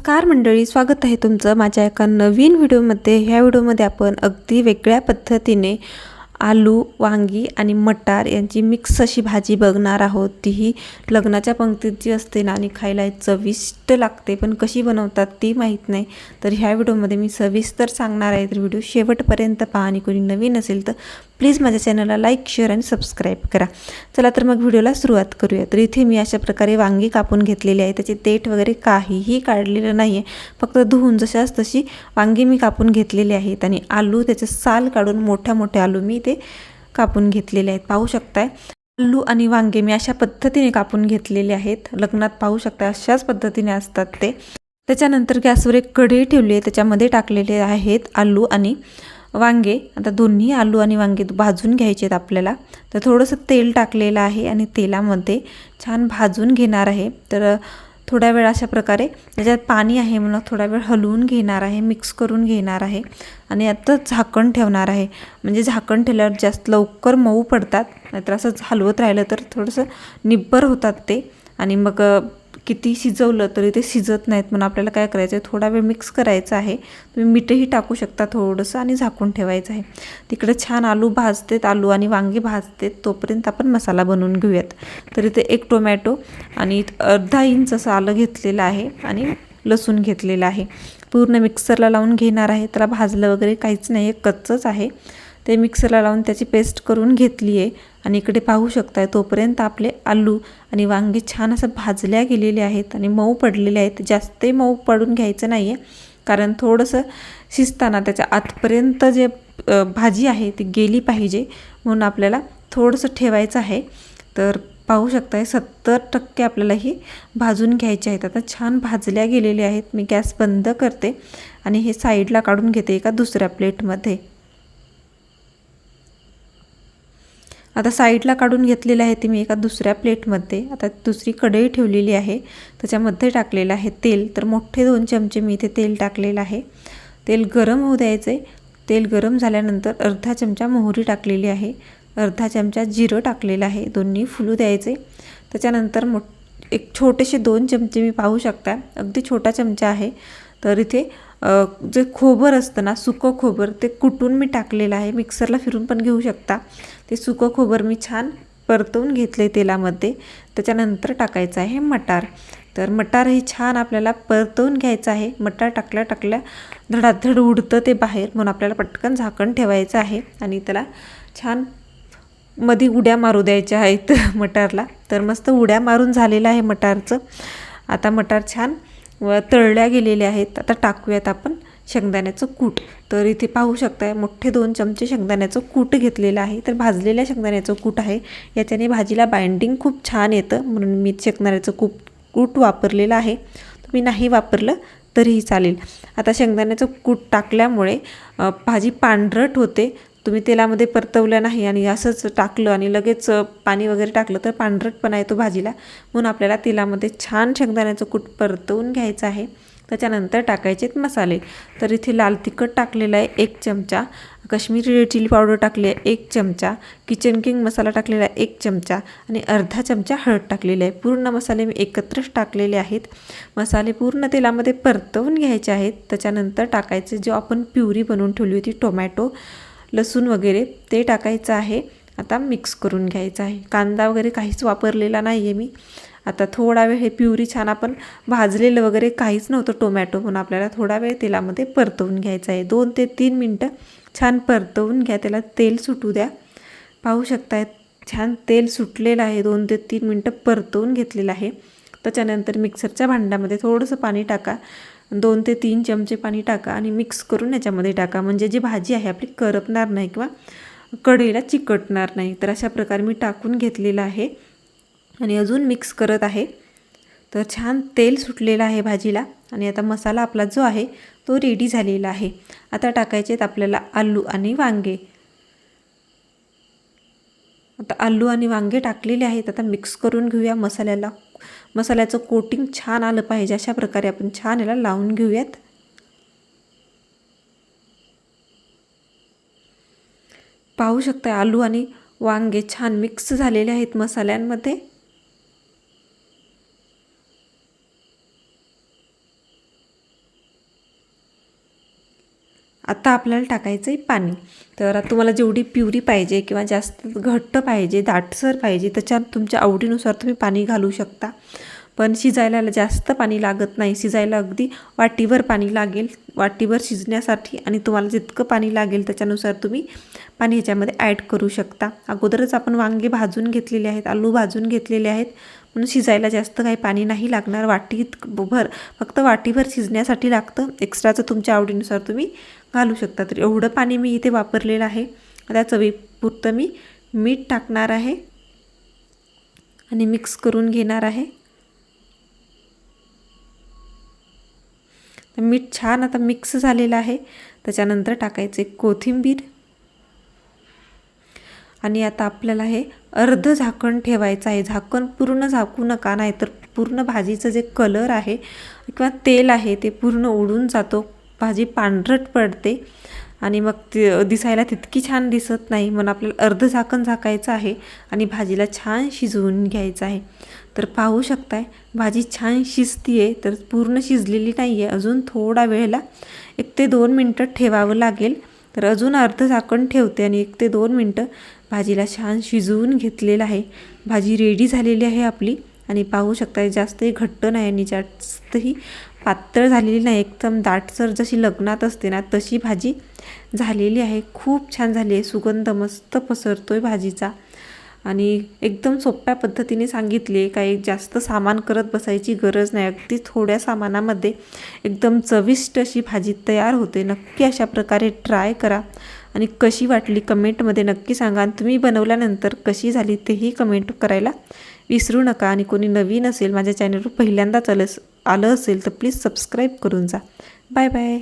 नमस्कार मंडळी स्वागत आहे तुमचं माझ्या एका नवीन व्हिडिओमध्ये. ह्या व्हिडिओमध्ये आपण अगदी वेगळ्या पद्धतीने आलू वांगी आणि मटार यांची मिक्स अशी भाजी बघणार आहोत. तीही लग्नाच्या पंक्तीत जी असते ना आणि खायला चविष्ट लागते पण कशी बनवतात ती माहीत नाही. तर ह्या व्हिडिओमध्ये मी सविस्तर सांगणार आहे तर व्हिडिओ शेवटपर्यंत पहा. आणि कोणी नवीन असेल तर प्लीज माझ्या चॅनलला लाईक शेअर आणि सबस्क्राईब करा. चला तर मग व्हिडिओला सुरुवात करूया. तर इथे मी अशा प्रकारे वांगी कापून घेतलेली आहे. त्याचे देठ वगैरे काहीही काढलेलं नाही आहे फक्त धुवून जशाच तशी वांगी मी कापून घेतलेली आहेत आणि आलू त्याचे साल काढून मोठ्या मोठ्या आलू मी ते कापून घेतलेले आहेत. पाहू शकताय? आलू आणि वांगे मी अशा पद्धतीने कापून घेतलेले आहेत. लग्नात पाहू शकता अशाच पद्धतीने असतात ते. त्याच्यानंतर गॅसवर एक कढई ठेवली आहे. त्याच्यामध्ये टाकलेले आहेत आलू आणि वांगे आता दोन्ही आलू आणि वांगे भाजून घ्यायचे आहेत आपल्याला. तर थोडंसं तेल टाकलेलं आहे आणि तेलामध्ये छान भाजून घेणार आहे. तर थोड्या वेळ अशा प्रकारे त्याच्यात पाणी आहे म्हणून थोडा वेळ हलवून घेणार आहे मिक्स करून घेणार आहे आणि आता झाकण ठेवणार आहे. म्हणजे झाकण ठेवल्यावर जास्त लवकर मऊ पडतात नाहीतर असं हलवत राहिलं तर थोडंसं निब्बर होतात ते आणि मग किती शिजवलं तरी ते शिजत नाहीत. म्हणून आपल्याला काय करायचं आहे थोडा वेळ मिक्स करायचं आहे. तुम्ही मीठही टाकू शकता थोडंसं आणि झाकून ठेवायचं आहे. तिकडे छान आलू भाजतेत आलू आणि वांगी भाजतेत. तोपर्यंत आपण मसाला बनवून घेऊयात. तर इथे एक टोमॅटो आणि अर्धा इंच असं आलं घेतलेलं आहे आणि लसूण घेतलेलं आहे. पूर्ण मिक्सरला लावून घेणार आहे. त्याला भाजलं वगैरे काहीच नाही आहे कच्चंच आहे. ते मिक्सरला लावून त्याची पेस्ट करून घेतली आहे. आणि इकडे पाहू शकताय तोपर्यंत आपले आलू आणि वांगे छान असं भाजल्या गेलेले आहेत आणि मऊ पडलेले आहेत. जास्त मऊ पडून घ्यायचं नाही आहे कारण थोडंसं शिजताना त्याच्या आतपर्यंत जे भाजी आहे ती गेली पाहिजे म्हणून आपल्याला थोडंसं ठेवायचं आहे. तर पाहू शकताय सत्तर टक्के आपल्याला ही भाजून घ्यायचे आहेत. आता छान भाजल्या गेलेले आहेत. मी गॅस बंद करते आणि हे साईडला काढून घेते एका दुसऱ्या प्लेटमध्ये आता साईडला काढून घेतलेलं आहे ते मी एका दुसऱ्या प्लेटमध्ये. आता दुसरी कढई ठेवलेली आहे. त्याच्यामध्ये टाकलेलं आहे तेल. तर मोठे दोन चमचे मी इथे तेल टाकलेलं आहे. तेल गरम होऊ द्यायचं आहे तेल गरम झाल्यानंतर अर्धा चमचा मोहरी टाकलेली आहे. अर्धा चमचा जिरं टाकलेलं आहे. दोन्ही फुलू द्यायचे त्याच्यानंतर मो एक छोटेसे दोन चमचे मी पाहू शकता. अगदी छोटा चमचा आहे. तर इथे जे खोबर असतं ना सुकं खोबर ते कुटून मी टाकलेलं आहे. मिक्सरला फिरून पण घेऊ शकता. ते सुकं खोबर मी छान परतवून घेतले तेलामध्ये. त्याच्यानंतर टाकायचं आहे मटार. तर मटारही छान आपल्याला परतवून घ्यायचं आहे. मटार टाकल्या टाकल्या धडाधड उडतं ते बाहेर. म्हणून आपल्याला पटकन झाकण ठेवायचं आहे आणि त्याला छानमध्ये उड्या मारू द्यायच्या आहेत मटारला. तर मस्त उड्या मारून झालेलं आहे मटारचं. आता मटार छान व तळल्या गेलेल्या आहेत. आता टाकूयात आपण शेंगदाण्याचं कूट. तर इथे पाहू शकताय मोठे दोन चमचे शेंगदाण्याचं कूट घेतलेलं आहे. तर भाजलेल्या शेंगदाण्याचं कूट आहे. याच्याने भाजीला बाइंडिंग खूप छान येतं. म्हणून मी शेंगदाण्याचं कूप कूट वापरलेलं आहे. तुम्ही नाही वापरलं तरीही चालेल. आता शेंगदाण्याचं कूट टाकल्यामुळे भाजी पांढरट होते. तुम्ही तेलामध्ये परतवलं नाही आणि असंच टाकलं आणि लगेच पाणी वगैरे टाकलं तर पांढरटपणा येतो भाजीला. म्हणून आपल्याला तेलामध्ये छान शेंगदाण्याचं कूट परतवून घ्यायचं आहे. त्याच्यानंतर टाकायचे मसाले. तर इथे लाल तिखट टाकलेलं आहे एक चमचा. कश्मीरी रेड चिली पावडर टाकली आहे एक चमचा. किचन किंग मसाला टाकलेला आहे एक चमचा. आणि अर्धा चमचा हळद टाकलेली आहे. पूर्ण मसाले मी एकत्रच टाकलेले आहेत. मसाले पूर्ण तेलामध्ये परतवून घ्यायचे आहेत. त्याच्यानंतर टाकायचे जो आपण प्युरी बनवून ठेवली होती टोमॅटो. लसूण वगैरे ते टाकायचं आहे. आता मिक्स करून घ्यायचं आहे. कांदा वगैरे काहीच वापरलेला नाही आहे मी. आता थोडा वेळ हे प्युरी छान आपण भाजलेलं वगैरे काहीच नव्हतं टोमॅटो म्हणून आपल्याला थोडा वेळ तेलामध्ये परतवून घ्यायचं आहे. दोन ते तीन मिनटं छान परतवून घ्या. त्याला तेल सुटू द्या. पाहू शकताय छान तेल सुटलेलं आहे. दोन ते तीन मिनटं परतवून घेतलेलं आहे. त्याच्यानंतर मिक्सरच्या भांड्यामध्ये थोडंसं पाणी टाका. दोन ते तीन चमचे पाणी टाका आणि मिक्स करून याच्यामध्ये टाका. म्हणजे जी भाजी आहे आपली करपणार नाही किंवा कढईला चिकटणार नाही. तर अशा प्रकारे मी टाकून घेतलेलं आहे. आणि अजून मिक्स करत आहे. तर छान तेल सुटलेलं आहे भाजीला. आणि आता मसाला आपला जो आहे तो रेडी झालेला आहे. आता टाकायचे आहेत आपल्याला आलू आणि वांगे. आता आलू आणि वांगे टाकलेले आहेत. आता मिक्स करून घेऊया मसाल्याला. मसाल्याचं कोटिंग छान आलं पाहिजे. अशा प्रकारे आपण छान याला लावून घेऊयात. पाहू शकता आलू आणि वांगे छान मिक्स झालेले आहेत मसाल्यांमध्ये. आत्ता आपल्याला टाकायचं आहे पाणी. तर आता तुम्हाला जेवढी प्युरी पाहिजे किंवा जास्त घट्ट पाहिजे दाटसर पाहिजे त्याच्यात तुमच्या आवडीनुसार तुम्ही पाणी घालू शकता. पण शिजायला जास्त पाणी लागत नाही. शिजायला अगदी वाटीभर पाणी लागेल वाटीभर शिजण्यासाठी आणि तुम्हाला जितकं पाणी लागेल त्याच्यानुसार तुम्ही पाणी ह्याच्यामध्ये ॲड करू शकता. अगोदरच आपण वांगे भाजून घेतलेले आहेत आलू भाजून घेतलेले आहेत. म्हणून शिजायला जास्त काही पाणी नाही लागणार. वाटीत भर फक्त वाटीभर शिजण्यासाठी लागतं. एक्स्ट्राचं तुमच्या आवडीनुसार तुम्ही घालू शकता. तर एवढं पाणी मी इथे वापरलेलं आहे. आता चवीपुरतं मी मीठ टाकणार आहे. आणि मिक्स करून घेणार आहे. मीठ छान आता मिक्स झालेलं आहे. त्याच्यानंतर टाकायचे कोथिंबीर. आणि आता आपल्याला हे अर्ध झाकण ठेवायचं आहे. झाकण पूर्ण झाकू नका नाही तर पूर्ण भाजीचं जे कलर आहे किंवा तेल आहे ते पूर्ण उडून जातो. भाजी पांढरट पडते आणि मग ते दिसायला तितकी छान दिसत नाही. म्हणून आपल्याला अर्ध झाकण झाकायचं आहे आणि भाजीला छान शिजवून घ्यायचं आहे. तर पाहू शकताय भाजी छान शिजती आहे तर पूर्ण शिजलेली नाही आहे अजून थोडा वेळेला एक ते दोन मिनटं ठेवावं लागेल. तर अजून अर्ध झाकण ठेवते आणि एक ते दोन मिनटं भाजीला छान शिजवून घेतलेलं आहे. भाजी रेडी झालेली आहे आपली आणि पाहू शकता जास्तही घट्ट नाही आणि जास्तही पातळ झालेली नाही एकदम दाटसर जशी लग्नात असते ना तशी भाजी झालेली आहे. खूप छान झाली आहे. सुगंध मस्त पसरतो आहे भाजीचा. आणि एकदम सोप्या पद्धतीने सांगितले काही जास्त सामान करत बसायची गरज नाही. अगदी थोड्या सामानामध्ये एकदम चविष्ट अशी भाजी तयार होते. नक्की अशा प्रकारे ट्राय करा. आणि कशी वाटली कमेंटमध्ये नक्की सांगा. आणि तुम्ही बनवल्यानंतर कशी झाली तेही कमेंट करायला विसरू नका. आणि कोणी नवीन असेल माझ्या चॅनलवर पहिल्यांदाच आलं आलं असेल तर प्लीज सबस्क्राईब करून जा. Bye bye.